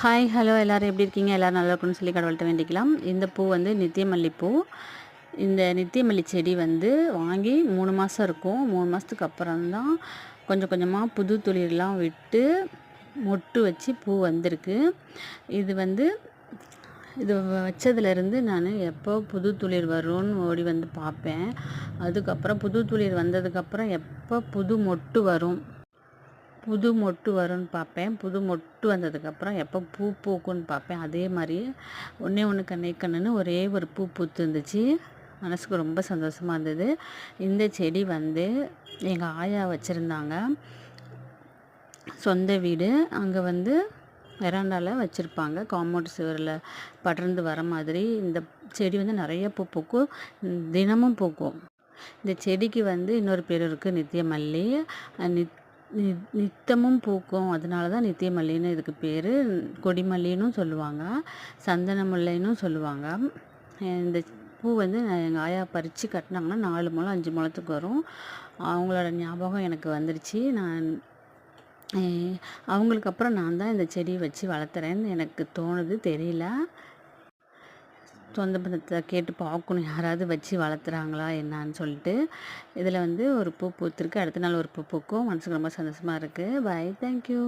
Hi hello எல்லோரும் எப்படி இருக்கீங்க? எல்லோரும் நல்லா இருக்குன்னு சொல்லி கடவுள்கிட்ட வேண்டிக்கலாம். இந்த பூ வந்து நித்தியமல்லிப்பூ. இந்த நித்தியமல்லி செடி வந்து வாங்கி மூணு மாதம் இருக்கும். மூணு மாதத்துக்கு அப்புறம் தான் கொஞ்சம் கொஞ்சமாக புது துளிர்லாம் விட்டு மொட்டு வச்சு பூ வந்திருக்கு. இது வந்து இது வச்சதுலேருந்து நான் எப்போ புது துளிர் வரும்னு ஓடி வந்து பார்ப்பேன். அதுக்கப்புறம் புது துளிர் வந்ததுக்கப்புறம் எப்போ புது மொட்டு வரும்? புது மொட்டு வரும்னு பார்ப்பேன் புது மொட்டு வந்ததுக்கப்புறம் எப்போ பூ பூக்கும்னு பார்ப்பேன் அதே மாதிரி ஒன்றே ஒன்று கண்ணே கண்ணுன்னு ஒரே ஒரு பூ பூத்து இருந்துச்சு மனசுக்கு ரொம்ப சந்தோஷமாக இருந்தது. இந்த செடி வந்து எங்கள் ஆயா வச்சுருந்தாங்க. சொந்த வீடு. அங்கே வந்து வெராண்டாவில் வச்சுருப்பாங்க. காம்பவுண்ட் சுவரில் படர்ந்து வர மாதிரி இந்த செடி வந்து நிறைய பூ பூக்கும். தினமும் பூக்கும். இந்த செடிக்கு வந்து இன்னொரு பேர் இருக்குது நித்திய மல்லி நித் நித்தமும் பூக்கும். அதனால தான் நித்திய மல்லின்னு இதுக்கு பேர். கொடிமல்லின்னும் சொல்லுவாங்க. சந்தன முல்லைன்னும் சொல்லுவாங்க. இந்த பூ வந்து எங்கள் ஆயா பறித்து கட்டினாங்கன்னா நாலு முழம் அஞ்சு முழத்துக்கு வரும். அவங்களோட ஞாபகம் எனக்கு வந்துருச்சு. நான் அவங்களுக்கு அப்புறம் நான் தான் இந்த செடியை வச்சு வளர்த்துறேன்னு எனக்கு தோணுது. தெரியல. சொந்த பந்தத்தை கேட்டு பார்க்கணும். யாராவது வச்சு வளர்த்துறாங்களா என்னான்னு சொல்லிட்டு இதில் வந்து ஒரு பூ பூத்திருக்கு. அடுத்த நாள் ஒரு பூ பூக்கும். மனசுக்கு ரொம்ப சந்தோஷமாக இருக்குது பாய் தேங்க்யூ